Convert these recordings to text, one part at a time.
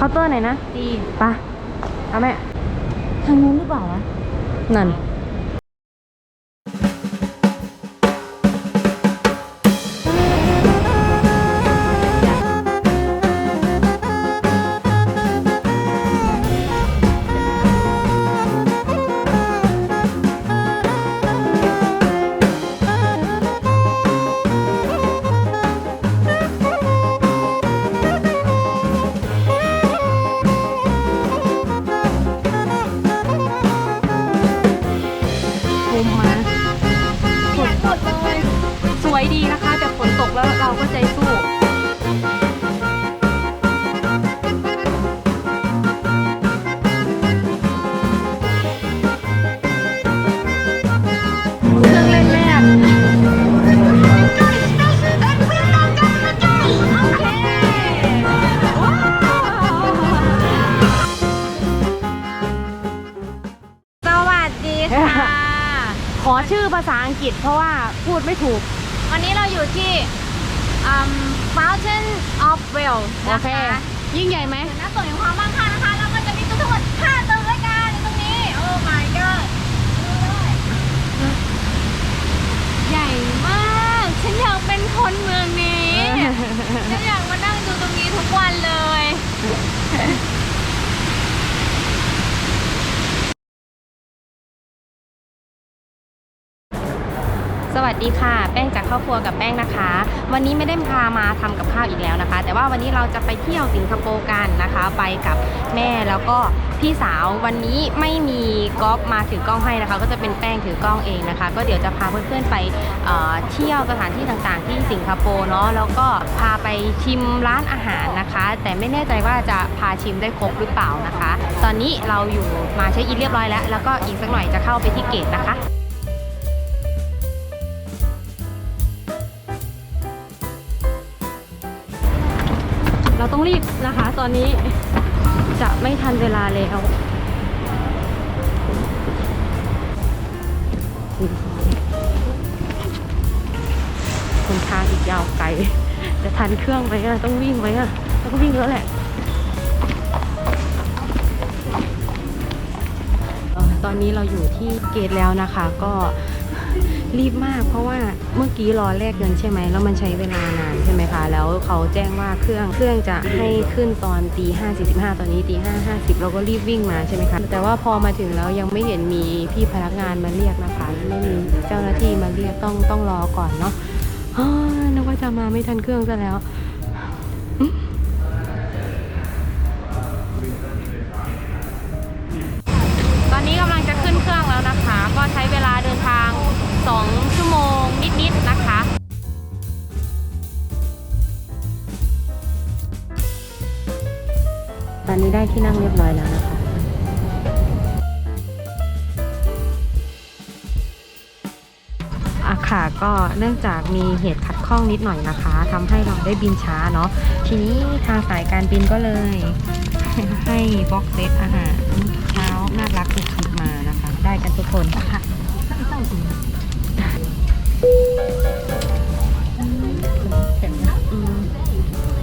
เคาน์เตอร์ไหนนะดีไปะเอาแม่ทางนู้นหรือเปล่าวะนั่น กฤษเพราะว่าพูดไม่ถูก วันนี้เราอยู่ที่อืม Fountain of Well โอนะเค คะยิ่งใหญ่ไหมหน้าตัวอย่างความมั่งคั่งนะคะ แล้วก็จะมีตัวทั้งหมด5ตัวด้วยกันอยู่ตรงนี้ โอ้ my god ดูด้วยใหญ่มาก ฉันอยากเป็นคนเมืองนี้ ฉันอยากมานั่งดูตรงนี้ทุกวันเลย สวัส ดีค่ะ แป้งจากครอบครัวกับแป้งนะคะ วันนี้ไม่ได้พามาทำกับข้าวอีกแล้วนะคะ แต่ว่าวันนี้เราจะไปเที่ยวสิงคโปร์กันนะคะ ไปกับแม่แล้วก็พี่สาววันนี้ไม่มีก๊อฟมาถือกล้องให้นะคะ ก็จะเป็นแป้งถือกล้องเองนะคะ ก็เดี๋ยวจะพาเพื่อนๆไปเเที่ยวสถานที่ต่างๆ ที่สิงคโปร์เนาะแล้วก็พาไปชิมร้านอาหารนะคะ แต่ไม่แน่ใจว่าจะพาชิมได้ครบหรือเปล่านะคะ ตอนนี้เราอยู่มาเช็คอินเรียบร้อยแล้ว แล้วก็อีกสักหน่อยจะเข้าไปที่เกตนะคะ ต้องรีบนะคะ ตอนนี้จะไม่ทันเวลาแล้วคนทางอีกยาวไกล จะทันเครื่องไหมอะต้องวิ่งไหมอะต้องวิ่งแล้วแหละ ตอนนี้เราอยู่ที่เกตแล้วนะคะ ก็ รีบมาก เพราะว่าเมื่อกี้รอแลกเงินใช่ไหมแล้วมันใช้เวลานานใช่ไหมคะ แล้วเขาแจ้งว่าเครื่องเครื่องจะให้ขึ้นตอนตีห้าสี่สิบห้าตอนนี้ตีห้าห้าสิบเราก็รีบวิ่งมาใช่ไหมคะ แต่ว่าพอมาถึงแล้วยังไม่เห็นมีพี่พนักงานมาเรียกนะคะ ไม่มีเจ้าหน้าที่มาเรียกต้องต้องรอก่อนเนาะนึกว่าจะมาไม่ทันเครื่องซะแล้ว ที่นั่งเรียบร้อยแล้วนะคะอะค่ะก็เนื่องจากมีเหตุขัดข้องนิดหน่อยนะคะทำให้เราได้บินช้าเนาะทีนี้ทางสายการบินก็เลย ให้บ็อกเซตอาหารเช้าน่ารักสุดๆมานะคะ ได้กันทุกคนนะคะแข็ง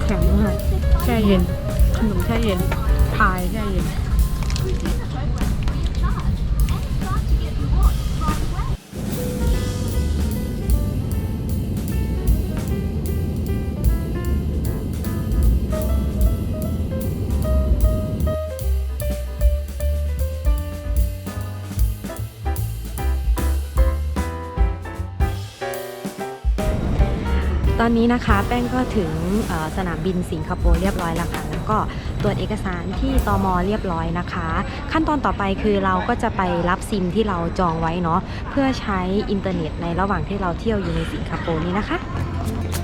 แข็งมากแช่เย็นขนมแช่เย็น พายแช่ตอนนี้นะคะแป้งก็ถึงสนามบินสิงคโปร์เรียบร้อยแล้วค่ะ ก็ตรวจเอกสารที่ตมเรียบร้อยนะคะ ขั้นตอนต่อไปคือเราก็จะไปรับซิมที่เราจองไว้เนาะเพื่อใช้อินเทอร์เน็ตในระหว่างที่เราเที่ยวอยู่ในสิงคโปร์นี้นะคะ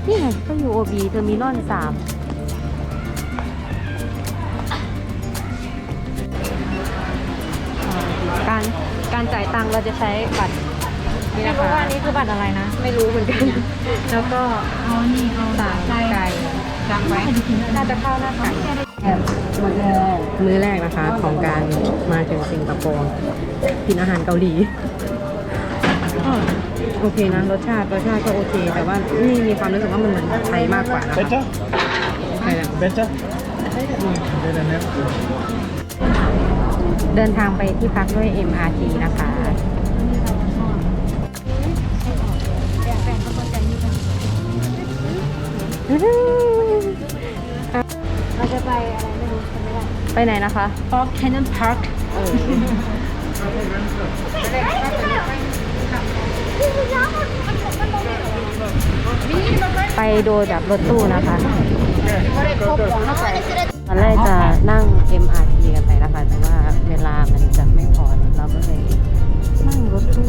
นี่ไงก็อยู่ OB เทอร์มินอลสามการการจ่ายตังค์เราจะใช้บัตรนี่ไม่นะรู้คะว่าอันนี้คือบัตรอะไรนะ ไม่รู้เหมือนกัน แล้วก็เอานี่เอาสามไก่ จำไว้น่าจะเข้าหน้าไก่มื้อแรกนะคะ ของการมาถึงสิงคโปร์กินอาหารเกาหลีก็โอเคนะ รสชาติรสชาติก็โอเค แต่ว่านี่มีความรู้สึกว่ามันเหมือนไทยมากกว่านะคะ Better? ใช่แล้ว Better? เดินทางไปที่พักด้วย MRT นะคะ เราจะไปอะไรไม่รู้จำไม่ได้ไปไหนนะคะ Park Cannon Park เออไปโดยแบบรถตู้นะคะตอนแรกจะนั่ง MRT กันไปนะคะแต่ว่าเวลามันจะไม่พอเราก็เลยนั่งรถตู้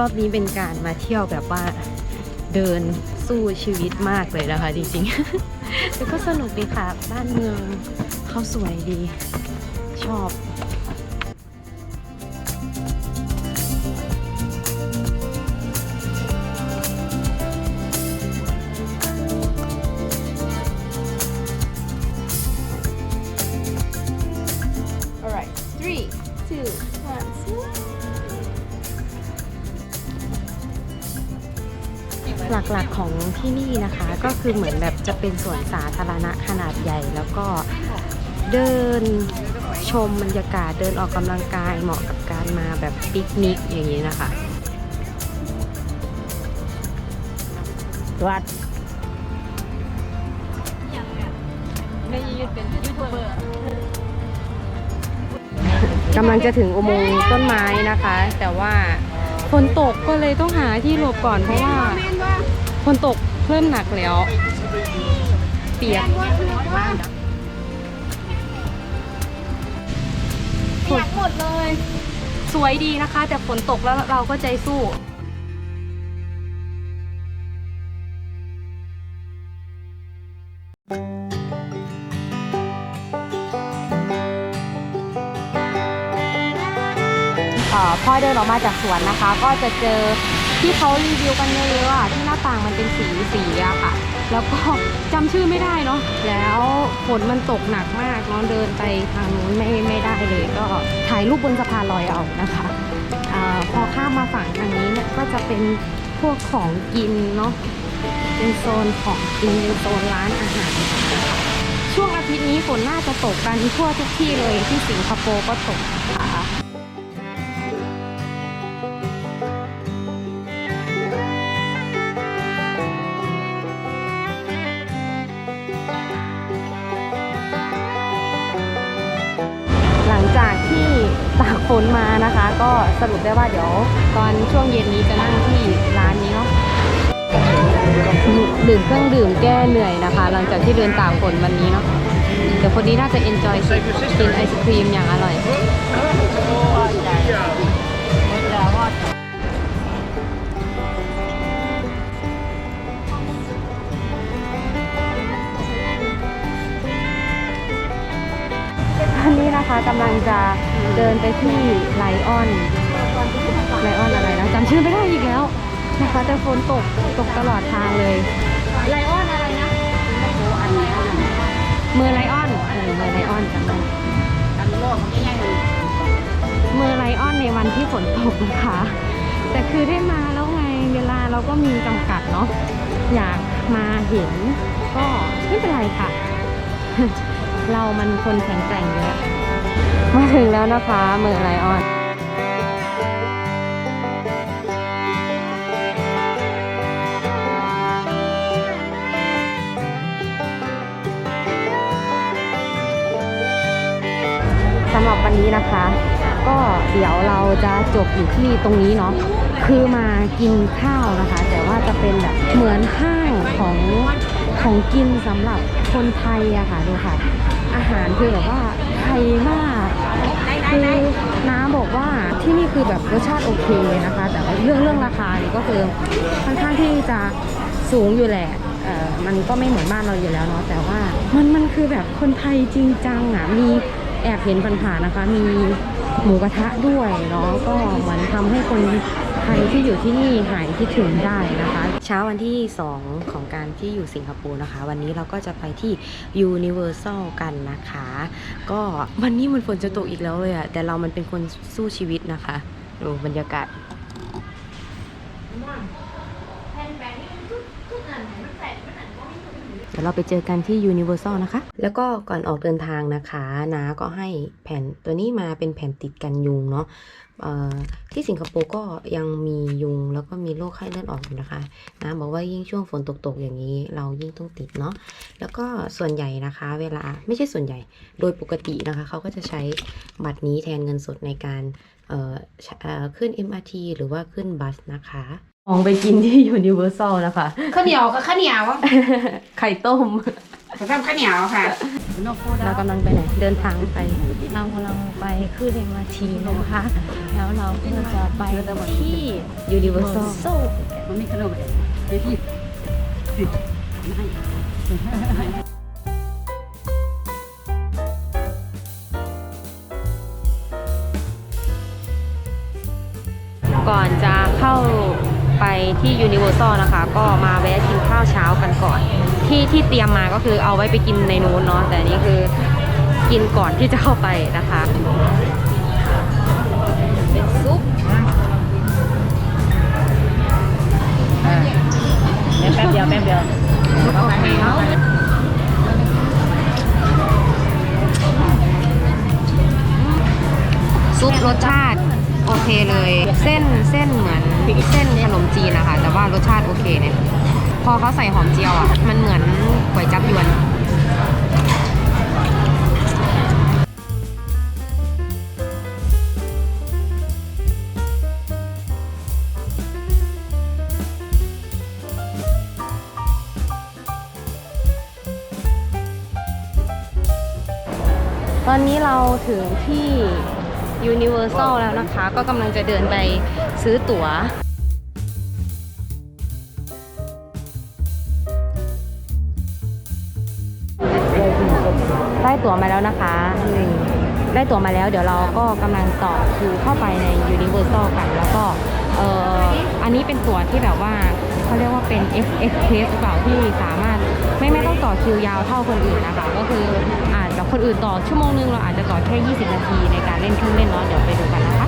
รอบนี้เป็นการมาเที่ยวแบบว่าเดินสู้ชีวิตมากเลยนะคะ จริงๆแต่ก็สนุกดีค่ะ บ้านเมืองเขาสวยดี ชอบ หลักๆของที่นี่นะคะก็คือเหมือนแบบจะเป็นสวนสาธารณะขนาดใหญ่ แล้วก็เดินชมบรรยากาศเดินออกกำลังกายเหมาะกับการมาแบบปิกนิกอย่างนี้นะคะ วัดไม่ยืดเป็นยูทูบเบอร์กำลังจะถึงอุโมงค์ต้นไม้นะคะ แต่ว่าฝนตกก็เลยต้องหาที่หลบก่อนเพราะว่า ฝนตกเริ่มหนักแล้ว เปียกอยกหมดเลย สวยดีนะคะ แต่ฝนตกแล้วเราก็ใจสู้เอ่อพอเดินออกมาจากสวนนะคะ ก็จะเจอ ที่เขารีวิวกันเยอะๆอะที่หน้าต่างมันเป็นสีสีอะค่ะ แล้วก็จำชื่อไม่ได้เนาะแล้วฝนมันตกหนักมากเนาะเดินไปทางนู้นไม่ไม่ได้เลย ก็ถ่ายรูปบนสะพานลอยเอานะคะอพอข้ามมาฝั่งทางนี้เนี่ยก็จะเป็นพวกของกินเนาะเป็นโซนของกินเป็นโซนร้านอาหารช่วงอาทิตย์นี้ฝนน่าจะตกกันทั่วทุกที่เลยที่สิงคโปร์ก็ตก นะคะ ก็สรุปได้ว่าเดี๋ยวตอนช่วงเย็นนี้จะนั่งที่ร้านนี้เนาะดื่มเครื่องดื่มแก้เหนื่อยนะคะ หลังจากที่เดินตากฝนวันนี้เนาะเดี๋ยวคนนี้น่าจะเอนจอยกินไอศครีมอย่างอร่อย อันนี้นะคะกำลังจะเดินไปที่ไลออนไลออนอะไรนะจำชื่อไม่ได้อีกแล้วนะคะแต่ฝนตกตกตลอดทางเลยไลออนอะไรนะเมือไลออนเออเมือไลออนจำได้เมือไลออนในวันที่ฝนตกนะคะ แต่คือได้มาแล้วไงเวลาเราก็มีจำกัดเนาะอยากมาเห็นก็ไม่เป็นไรค่ะ เรามันคนแข็งแกร่งอยู่แล้วมาถึงแล้วนะคะเมืองไลออนสำหรับวันนี้นะคะ ก็เดี๋ยวเราจะจบอยู่ที่ตรงนี้เนาะคือมากินข้าวนะคะ แต่ว่าจะเป็นแบบเหมือนห้างของของกินสำหรับคนไทยอะค่ะดูค่ะ หารคือแบบว่าไทยมากคือน้าบอกว่าที่นี่คือแบบรสชาติโอเคนะคะ แต่เรื่องเรื่องราคานี่ก็คือค่อนข้างที่จะสูงอยู่แหละมันก็ไม่เหมือนบ้านเราอยู่แล้วเนาะแต่ว่ามันมันคือแบบคนไทยจริงจังอะมีแอบเห็นผ่านๆนะคะ มีหมูกระทะด้วยเนาะก็เหมือนทำให้คน ใครที่อยู่ที่นี่หายคิดถึงได้นะคะ เช้าวันที่ 2 ของการที่อยู่สิงคโปร์นะคะ วันนี้เราก็จะไปที่ Universal กันนะคะ ก็วันนี้มันฝนจะตกอีกแล้วเลยอะแต่เรามันเป็นคนสู้ชีวิตนะคะ ดูบรรยากาศ ดี๋ยวเราไปเจอกันที่ Universal นะคะ แล้วก็ก่อนออกเดินทางนะคะนาก็ให้แผ่นตัวนี้มาเป็นแผ่นติดกันยุงเนาะที่สิงคโปร์ก็ยังมียุงแล้วก็มีโรคไข้เลือดออกอยู่นะคะนะบอกว่ายิ่งช่วงฝนตกๆอย่างนี้ เรายิ่งต้องติดเนาะแล้วก็ส่วนใหญ่นะคะ เวลาไม่ใช่ส่วนใหญ่โดยปกตินะคะ เขาก็จะใช้บัตรนี้แทนเงินสดในการขึ้น MRT หรือว่าขึ้นบัสนะคะ มองไปกินที่ Universal นะคะ ข้าวเหนียวกับข้าวเหนียวไข่ต้มผมทำข้าวเหนียวค่ะเรากำลังไปไหน เดินทางไป เรากำลังไปขึ้นเอ็มอาทีนะคะ แล้วเราก็จะไปที่ Universal โซมันมีขนมเดี๋ยวพี่ ที่ Universal นะคะ ก็มาแวะกินข้าวเช้ากันก่อน ที่ที่เตรียมมาก็คือเอาไว้ไปกินในนู้นเนาะแต่นี่คือกินก่อนที่จะเข้าไปนะคะเป็นซุปเดี๋ยวแป๊บเดียวแป๊บเดียวซุปโอเคเนาซุปรสชาติ เคเลย เส้นเส้นเหมือนเส้นขนมจีนนะคะ แต่ว่ารสชาติโอเคเนี่ย พอเขาใส่หอมเจียวอะ มันเหมือนก๋วยจั๊บยวนตอนนี้เราถึงที่ Universal แล้วนะคะ ก็กำลังจะเดินไปซื้อตั๋วได้ตั๋วมาแล้วนะคะได้ตั๋วมาแล้วเดี๋ยวเราก็กำลังต่อคิวเข้าไปใน Universal กัน แล้วก็เอออันนี้เป็นตั๋วที่แบบว่าเขาเรียกว่าเป็น F x p r e s s เปล่าที่สามารถไม่ไม่ต้องต่อคิวยาวเท่าคนอื่นนะคะ ก็คืออาจจะ คนอื่นต่อชั่วโมงนึงเราอาจจะต่อแค่ 20 นาทีในการเล่นเครื่องเล่นเนาะเดี๋ยวไปดูกันนะคะ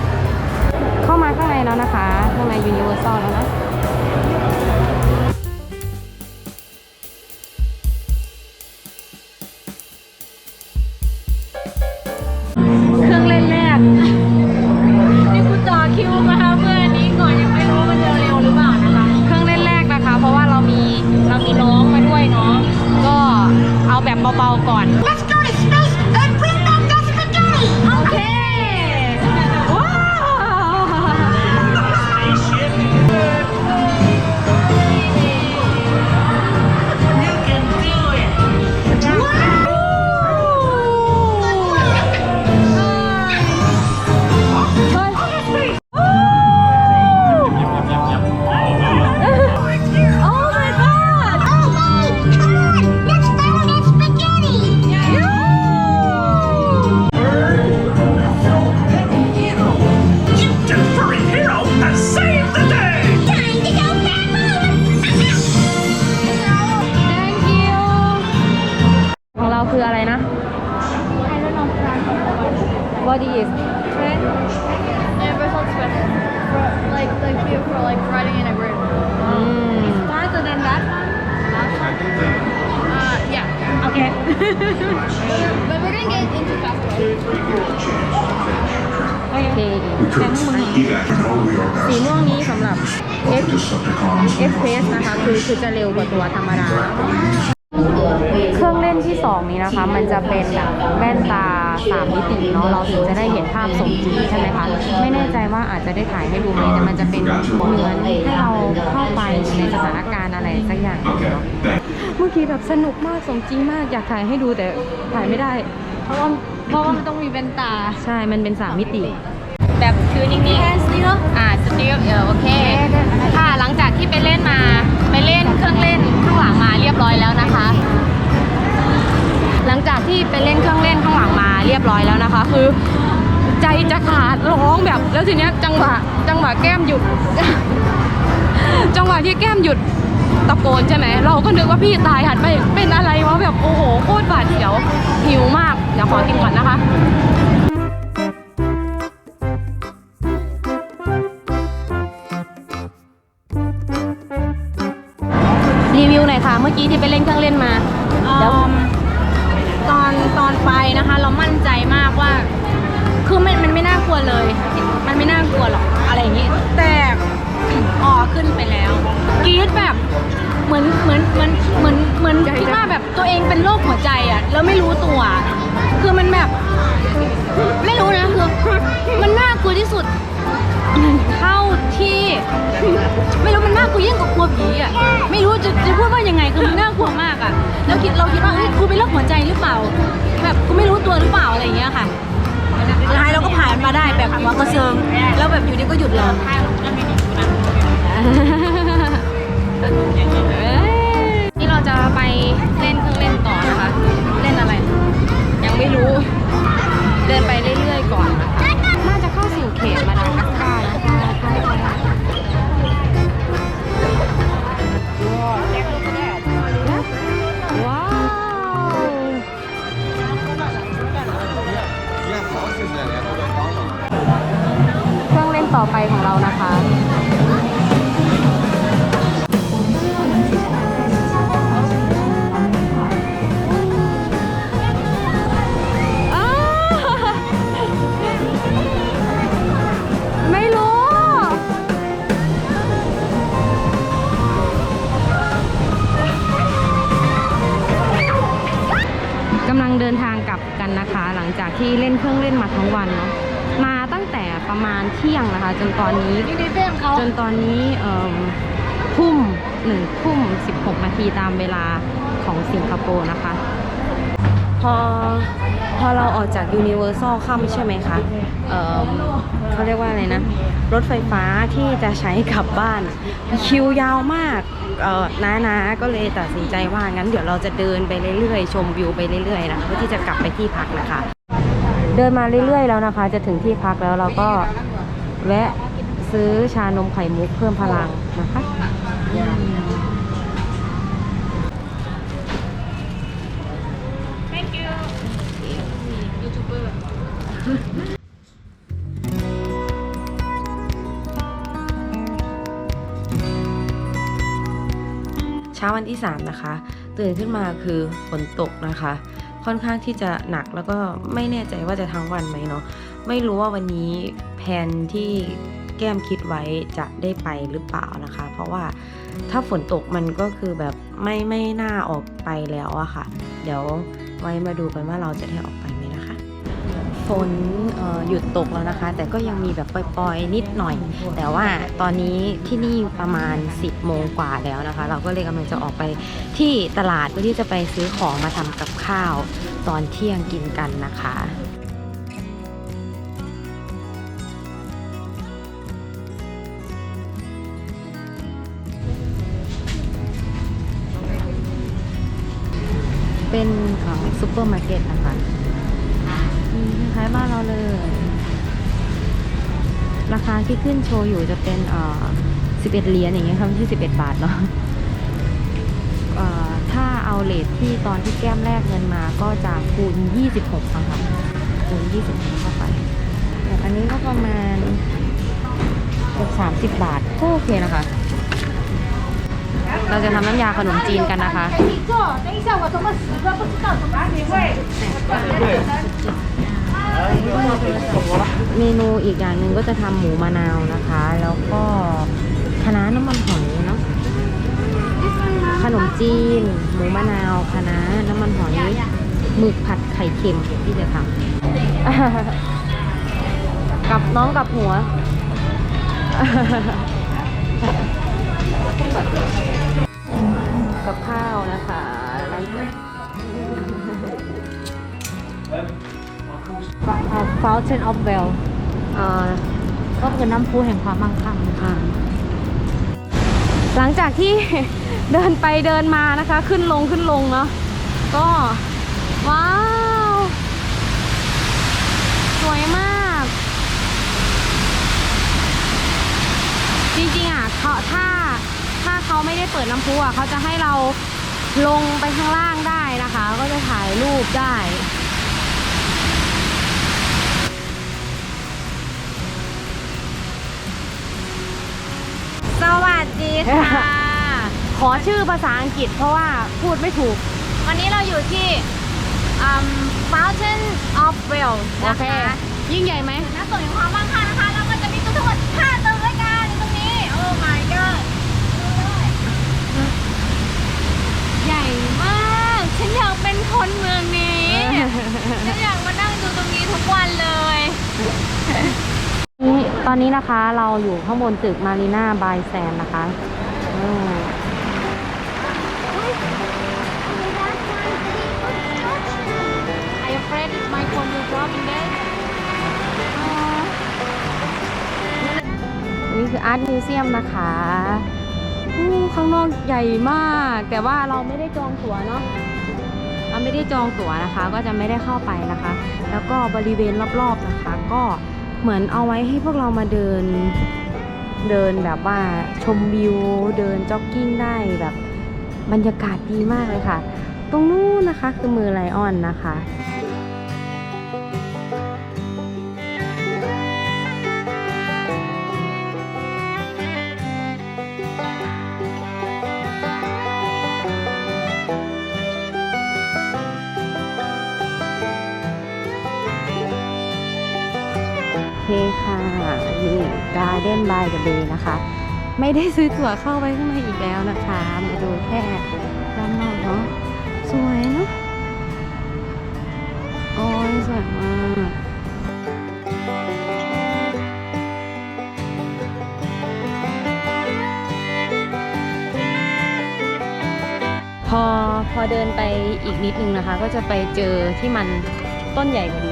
เข้ามาข้างในแล้วนะคะ ข้างใน Universal แล้วนะ จว่าอาจจะได้ถ่ายให้ดูไหมแต่มันจะเป็นเหมือนให้เราเข้าไปในสถานการณ์อะไรสักอย่างเนาะเมื่อกี้แบบสนุกมากสมจริงมากอยากถ่ายให้ดูแต่ถ่ายไม่ได้ เพราะว่าเพราะว่ามันต้องมีแว่นตา ใช่ มันเป็น3มิติ แบบคือนิ่งแค่สติลๆอ่าสติลเออโอเคค่ะหลังจากที่ไปเล่นมาไปเล่นเครื่องเล่นข้างหลังมาเรียบร้อยแล้วนะคะ หลังจากที่ไปเล่นเครื่องเล่นข้างหลังมาเรียบร้อยแล้วนะคะ คือ ใจจะขาดร้องแบบ แล้วทีเนี้ยจังหวะจังหวะแก้มหยุด จังหวะที่แก้มหยุดตะโกนใช่ไหมเราก็นึกว่าพี่ตายหันไปเป็นอะไรวะแบบโอ้โหโคตรบาดเสียวหิวมากเดี๋ยวขอกินก่อนนะคะรีวิวหน่อยค่ะ เมื่อกี้ที่ไปเล่นเครื่องเล่นมาตอนตอนไปนะคะ เรามั่นใจมากว่า ขึ้นไปแล้วกรี๊ดแบบเหมือนเหมือนเหมือนเหมือนเหมือนคิดว่าแบบตัวเองเป็นโรคหัวใจอะแล้วไม่รู้ตัว คือมันแบบ ไม่รู้นะคือมันน่ากลัวที่สุดเท่าที่ ไม่รู้มันน่ากลัวยิ่งกว่ากลัวผีอะไม่รู้จะจะพูดว่ายังไงคือมันน่ากลัวมากอะแล้วคิดเราคิดว่าเฮ้ยกูเป็นโรคหัวใจหรือเปล่า แบบกูไม่รู้ตัวหรือเปล่าอะไรอย่างเงี้ยค่ะสุดท้ายเราก็ผ่านมาได้แบบหัวกระเซิงแล้วแบบอยู่ดีก็หยุดเลย นี่เราจะไปเล่นเครื่องเล่นต่อนะคะ เล่นอะไร ยังไม่รู้ เดินไปเรื่อยๆก่อนนะคะ น่าจะเข้าสู่เขตมาดากัสการ์นะคะว้าวเครื่องเล่นต่อไปของเรานะคะ จนตอนนี้นี่ในเต้มเขาจนตอนนี้เอิ่มทุ่มหนึ่งทุ่มสิบหกนาทีตามเวลาของสิงคโปร์นะคะ พอพอเราออกจากยูนิเวอร์แซลค่ำใช่ไหมคะเอิ่มเขาเรียกว่าอะไรนะ รถไฟฟ้าที่จะใช้กลับบ้าน คิวยาวมากเอ่อน้าๆก็เลยตัดสินใจว่างั้นเดี๋ยวเราจะเดินไปเรื่อยๆ ชมวิวไปเรื่อยๆนะคะเพื่อที่จะกลับไปที่พักนะคะ เดินมาเรื่อยๆแล้วนะคะ จะถึงที่พักแล้วเราก็ แวะซื้อชานมไข่มุกเพิ่มพลังนะคะเช้าวันที่ 3 นะคะ ตื่นขึ้นมาคือฝนตกนะคะ ค่อนข้างที่จะหนักแล้วก็ไม่แน่ใจว่าจะทั้งวันไหมเนาะ ไม่รู้ว่าวันนี้แผนที่แก้มคิดไว้จะได้ไปหรือเปล่านะคะ เพราะว่าถ้าฝนตกมันก็คือแบบไม่ไม่น่าออกไปแล้วอะค่ะ เดี๋ยวไว้มาดูกันว่าเราจะได้ออกไปไหมนะคะ ฝนหยุดตกแล้วนะคะ แต่ก็ยังมีแบบปล่อยๆนิดหน่อย แต่ว่าตอนนี้ที่นี่ประมาณ 10โมงกว่าแล้วนะคะ เราก็เลยกำลังจะออกไปที่ตลาดเพื่อที่จะไปซื้อของมาทำกับข้าว ตอนเที่ยงกินกันนะคะ เป็นของซูเปอร์มาร์เก็ตนะคะอืมคล้ายๆบ้านเราเลย ราคาที่ขึ้นโชว์อยู่จะเป็นเอ่อ11เหรียญอย่างเงี้ยค่ะที่11บาทเนาะเอ่อถ้าเอาเลทที่ตอนที่แก้มแรกเงินมาก็จะคูณ26ค่ะคูณ26เข้าไปอย่างอันนี้ก็ประมาณเกือบ30บาทก็โอเคนะคะ เราจะทำน้ำยาขนมจีนกันนะคะเมนูอีกอย่างหนึ่งก็จะทำหมูมะนาวนะคะ แล้วก็คะน้าน้ำมันหอยเนาะขนมจีน หมูมะนาวคะน้าน้ำมันหอยหมึกผัดไข่เค็มที่จะทำกับน้องกับหัว กับข้าวนะคะแล้ว Fountain of Well เอ่อก็คือน้ำพุแห่งความมั่งคั่งค่ะหลังจากที่เดินไปเดินมานะคะ ขึ้นลงขึ้นลงเนาะก็ ว้าว สวยมาก ถ้าถ้าเขา ไม่ได้เปิดน้ำพุอะเขาจะให้เราลงไปข้างล่างได้นะคะ ก็จะถ่ายรูปได้ สวัสดีค่ะ ขอชื่อภาษาอังกฤษเพราะว่าพูดไม่ถูก วันนี้เราอยู่ที่อืม Mountain of Wales โอนะเค คะยิ่งใหญ่ไหมณส่วนของความมั่งคั่งนะคะ เราก็จะมีตัวทั้งหมด5ตัวด้วยกันตรงนี้ โอ้ my god ใหญ่มาก ฉันอยาก เป็นคนเมืองนี้ฉันอยากมานั่งดูตรงนี้ทุกวันเลยนี่ตอนนี้นะคะเราอยู่ข้างบนตึกมารีนาบายแซนนะคะอืม I afraid my phone will drop in there นี่คืออาร์ตมิวเซียมนะคะอู้ข้างนอกใหญ่มาก แต่ว่าเราไม่ได้จองตั๋วเนาะเรา ไม่ได้จองตั๋วนะคะ ก็จะไม่ได้เข้าไปนะคะ แล้วก็บริเวณรอบๆนะคะ ก็เหมือนเอาไว้ให้พวกเรามาเดินเดินแบบว่าชมวิว เดินจ็อกกิ้งได้แบบบรรยากาศดีมากเลยค่ะ ตรงนู้นนะคะคือมือไลออนนะคะ ค่ะนี่ Garden by the Bay นะคะ ไม่ได้ซื้อตั๋วเข้าไปข้างในอีกแล้วนะคะ มาดูแค่ด้านนอกเนาะสวยเนาะโอ้ยสวยมากพอพอเดินไปอีกนิดนึงนะคะ ก็จะไปเจอที่มันต้นใหญ่กว่านี้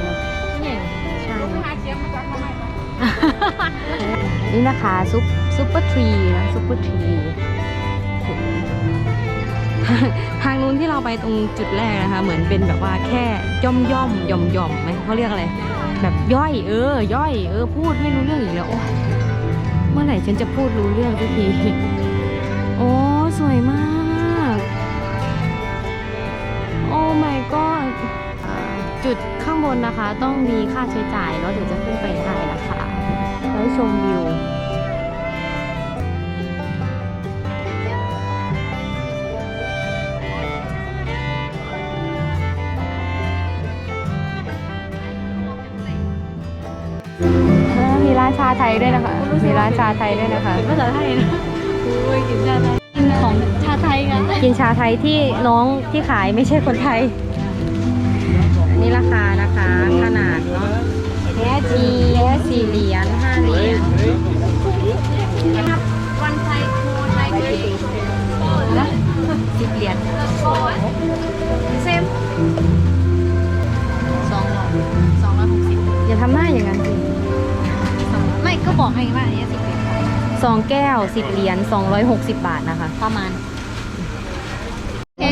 นี่นะคะซุปซุปเปอร์ทรีนะซุปเปอร์ทรีทางนู้นที่เราไปตรงจุดแรกนะคะ เหมือนเป็นแบบว่าแค่ย่อมย่อมย่อมย่อมไหมเขาเรียกอะไร แบบย่อย เออย่อย เออ พูดไม่รู้เรื่องอีกแล้วโอ๊ยเมื่อไหร่ฉันจะพูดรู้เรื่องสักทีโอ้สวยมาก โอ้ my god จุดข้างบนนะคะ ต้องมีค่าใช้จ่ายแล้วถึงจะขึ้นไปได้นะคะ แล้วชมวิวมีร้านชาไทยด้วยนะคะ มีร้านชาไทยด้วยนะคะภาษาไทยนะโอ้ยกินชาไทยกินของชาไทยกันกินชาไทยที่น้องที่ขายไม่ใช่คนไทย อันนี้ราคานะคะ ขนาดเนาะแค่ จีสี่เหรียญห้าเหรียญวันไทยคูไทยคือสิบเหรียญเซมสองร้อยสองร้อยหกสิบอย่าทำหน้าอย่างนั้นสิไม่ก็บอกให้ว่าอันนี้สิบสองแก้วสิบเหรียญสองร้อยหกสิบบาทนะคะ ประมาณ โอเค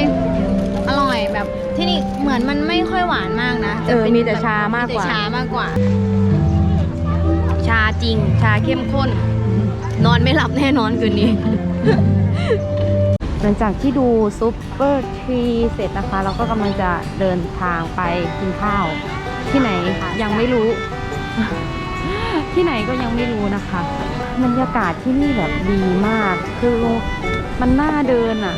อร่อยแบบที่นี่เหมือนมันานมากนะเออป็นมีแต่ชามากกว่า แต่ชามากกว่า ชาจริง ชาเข้มข้น นอนไม่หลับแน่นอนคืนนี้ หลังจากที่ดูซุปเปอร์ทรีเสร็จนะคะ เราก็กำลังจะเดินทางไปกินข้าว ที่ไหนยังไม่รู้ ที่ไหนก็ยังไม่รู้นะคะบรรยากาศที่นี่แบบดีมาก คือมันน่าเดินอะนะ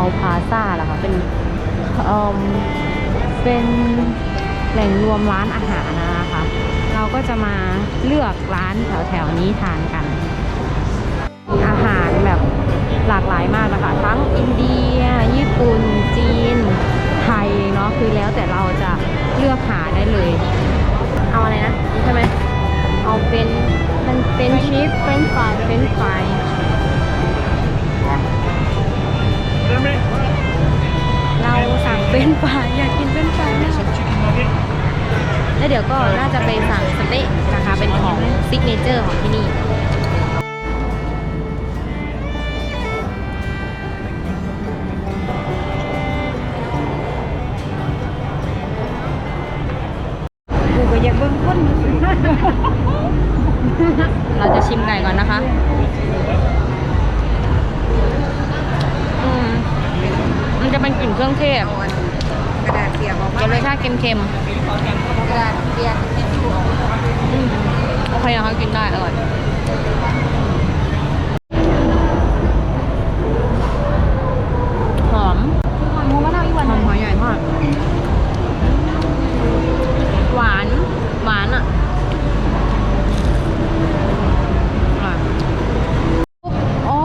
าวพาซาเหรอคะเป็นเอ่อเป็นแหล่งรวมร้านอาหารนะคะ เราก็จะมาเลือกร้านแถวๆนี้ทานกัน กระดาษเปียกทิชชู่ออกอืมโอเคนะคะกินได้อร่อยหอมมูมะนาวอีกวันหอมหัวใหญ่มากหวานหวานอะอร่อยโอ้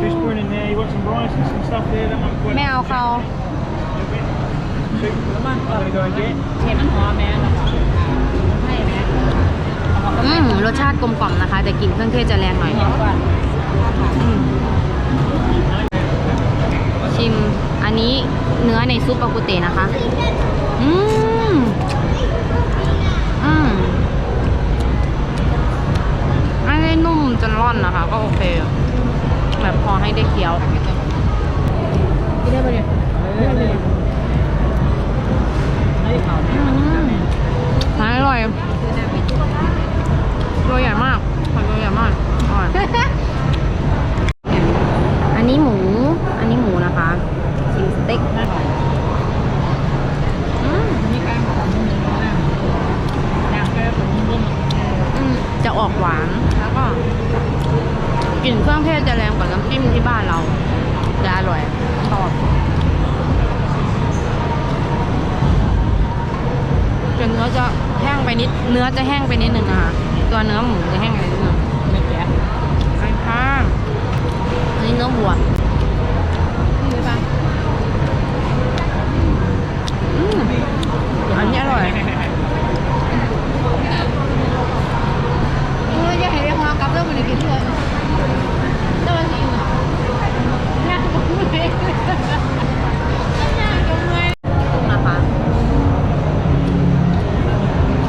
Fish spoon in there. You want some rice and some stuff there? That might quite ไม่เอาเขา เห็นมันหอมแม่แล้วก็ให้แม่อืมรสชาติกลมกล่อมนะคะ แต่กลิ่นเครื่องเทศจะแรงหน่อยอชิมอันนี้เนื้อในซุปปากุเตนะคะ อืมอืมอันนี้นุ่มจนร่อนนะคะ ก็โอเค แบบพอให้ได้เคี้ยวได้ปะเนี่ย ได้เลยให้เขาอืมหายอร่อยตัวใหญ่มากหอยตัวใหญ่มากอร่อยอันนี้หมู อันนี้หมูนะคะชิมสเต็กอืมมีการของมึงนะอยากไปของมึงอืมจะออกหวาน แล้วก็กลิ่นเครื่องเทศจะแรงกว่าน้ำจิ้มที่บ้านเรา จะอร่อยชอบจนเนื้ อจะแห้งไปนิด เนื้อจะแห้งไปนิดนึงนะคะตัวเนื้อหมูจะแห้งไปนิดนึงนี่แกไอ้ค่ะอันนี้เนื้อวัวอืมอันนี้อร่อย เอออย่าให้เรียกว่ากับเรื่องมันกินเลยแต่วันนี้อะน่าจะเมื่อยน่าจะเมื่อย กุ้งนะคะ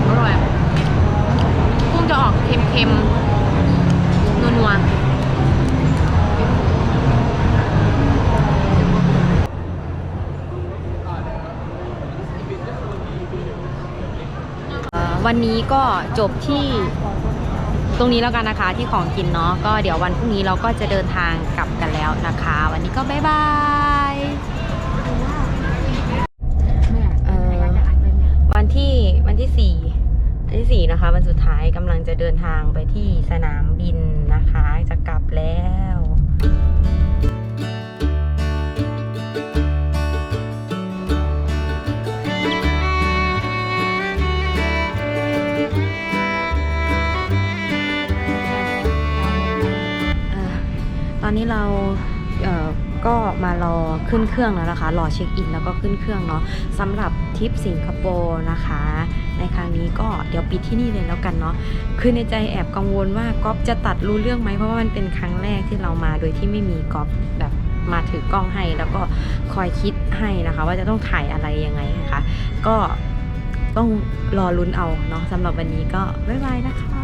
อร่อย กุ้งจะออกเค็มๆ นัวๆเอ่อวันนี้ ก็จบที่ตรงนี้แล้วกันนะคะที่ของกินเนาะก็เดี๋ยววันพรุ่งนี้เราก็จะเดินทางกลับกันแล้วนะคะ วันนี้ก็บ๊ายบายวันที่วันที่สี่วันที่สี่นะคะ วันสุดท้ายกำลังจะเดินทางไปที่ส ก็มารอขึ้นเครื่องแล้วนะคะ รอเช็คอินแล้วก็ขึ้นเครื่องเนาะสำหรับทริปสิงคโปร์นะคะ ในครั้งนี้ก็เดี๋ยวปิดที่นี่เลยแล้วกันเนาะคือในใจแอบกังวลว่าก๊อฟจะตัดรู้เรื่องไหมเพราะว่ามันเป็นครั้งแรกที่เรามาโดยที่ไม่มีก๊อฟแบบมาถือกล้องให้แล้วก็คอยคิดให้นะคะ ว่าจะต้องถ่ายอะไรยังไงนะคะ ก็ต้องรอลุ้นเอาเนาะสำหรับวันนี้ก็บ๊ายบายนะคะ